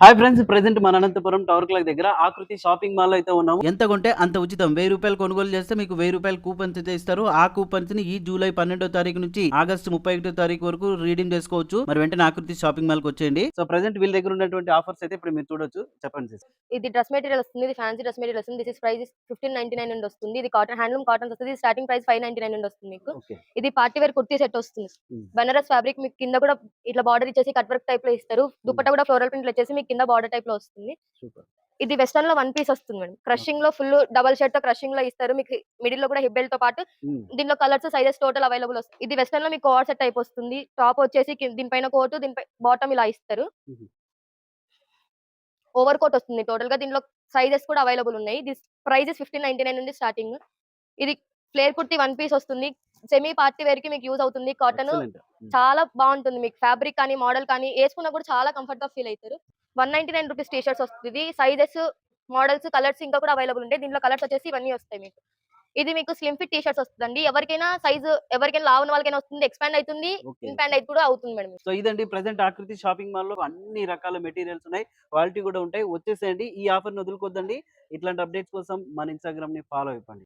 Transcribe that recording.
Hi friends present మన Anantapuram tower clock దగ్గర ఆకృతి షాపింగ్ మాల్ అయితే ఉన్నాము. ఎంత కొంటే అంత ఉచితం. వెయ్యి రూపాయలు కొనుగోలు చేస్తే మీకు వెయ్యి రూపాయలు కూపన్స్ అయితే ఇస్తారు. ఆ కూపన్స్ని ఈ జూలై పన్నెండో తారీఖు నుంచి ఆగస్టు ముప్పై ఒకటో తారీఖు వరకు రీడీమ్ చేసుకోవచ్చు. మరి వెంటనే ఆకృతి షాపింగ్ మాల్కి వచ్చేయండి. సో ప్రెసెంట్ వీళ్ళ దగ్గర ఉన్నటువంటి ఆఫర్స్ అయితే ఇప్పుడు మీరు చూడొచ్చు. చెప్పండి. ఇది డ్రెస్ మెటీరియల్ వస్తుంది. ఇది ఫ్యాన్సీ డ్రెస్ మెటీరియల్ వస్తుంది. This is price fifteen ninety nine నుండి వస్తుంది. ఇది కాటన్ హ్యాండ్లూమ్ కాటన్ వస్తుంది. Starting price five ninety nine నుండి వస్తుంది మీకు. ఇది పార్టీ వేర్ కుర్తీ సెట్ వస్తుంది. Hmm. బనారస్ ఫ్యాబ్రిక్ మీకు కింద కూడా ఇట్లా బార్డర్ ఇచ్చేసి కట్ వర్క్ టైప్లో ఇస్తారు. దుపట్టా కూడా ఫ్లోరల్ ప్రింట్ వచ్చేసి మీకు కింద బార్డర్ టైప్లో వస్తుంది. ఇది వెస్టర్న్లో వన్ పీస్ వస్తుంది మేడం. క్రషింగ్లో ఫుల్ డబల్ షర్ట్తో క్రషింగ్లో ఇస్తారు. మీకు మిడిల్లో కూడా హిప్ బెల్ట్తో పాటు దీనిలో కలర్స్ సైజెస్ టోటల్ అవైలబుల్ వస్తుంది. ఇది వెస్టర్న్లో మీకు కోఆర్ సెట్ టైప్ వస్తుంది. టాప్ వచ్చేసి దీనిపైన కోట్ దీనిపై బాటమ్ ఇలా ఇస్తారు. ఓవర్ కోట్ వస్తుంది టోటల్గా. దీనిలో సైజెస్ కూడా అవైలబుల్ ఉన్నాయి. This prices fifteen ninety nine నుండి స్టార్టింగ్ ఇది ఫ్లేర్ కుర్తి వన్ పీస్ వస్తుంది. సెమీ పార్టీ వేర్కి మీకు యూజ్ అవుతుంది. కాటన్. చాలా బాగుంటుంది మీకు. ఫ్యాబ్రిక్ కానీ మోడల్ కానీ వేసుకున్నా కూడా చాలా కంఫర్ట్గా ఫీల్ అవుతారు. One ninety nine rupees T shirts వస్తుంది. సైజెస్ మోడల్స్ కలర్స్ ఇంకా కూడా అవైలబుల్ ఉంటాయి. దీంట్లో కలర్స్ వచ్చేసి ఇవన్నీ వస్తాయి మీకు. ఇది మీకు స్లిమ్ ఫిట్ టీ షర్ట్స్ వస్తుందండి. ఎవరికైనా సైజ్ ఎవరికైనా లావున్న వాళ్ళకైనా వస్తుంది. ఎక్స్పాండ్ అవుతుంది. ఇన్పాండ్ అయితే కూడా అవుతుంది మేడం. సో ఇదండి ప్రెసెంట్ ఆకృతి షాపింగ్ మాల్లో అన్ని రకాల మెటీరియల్స్ ఉన్నాయి. క్వాలిటీ కూడా ఉంటాయి. వచ్చేసేయండి. ఈ ఆఫర్ని వదులుకోద్దండి. ఇట్లాంటి అప్డేట్స్ కోసం మన ఇన్స్టాగ్రామ్ని ఫాలో అయిపోండి.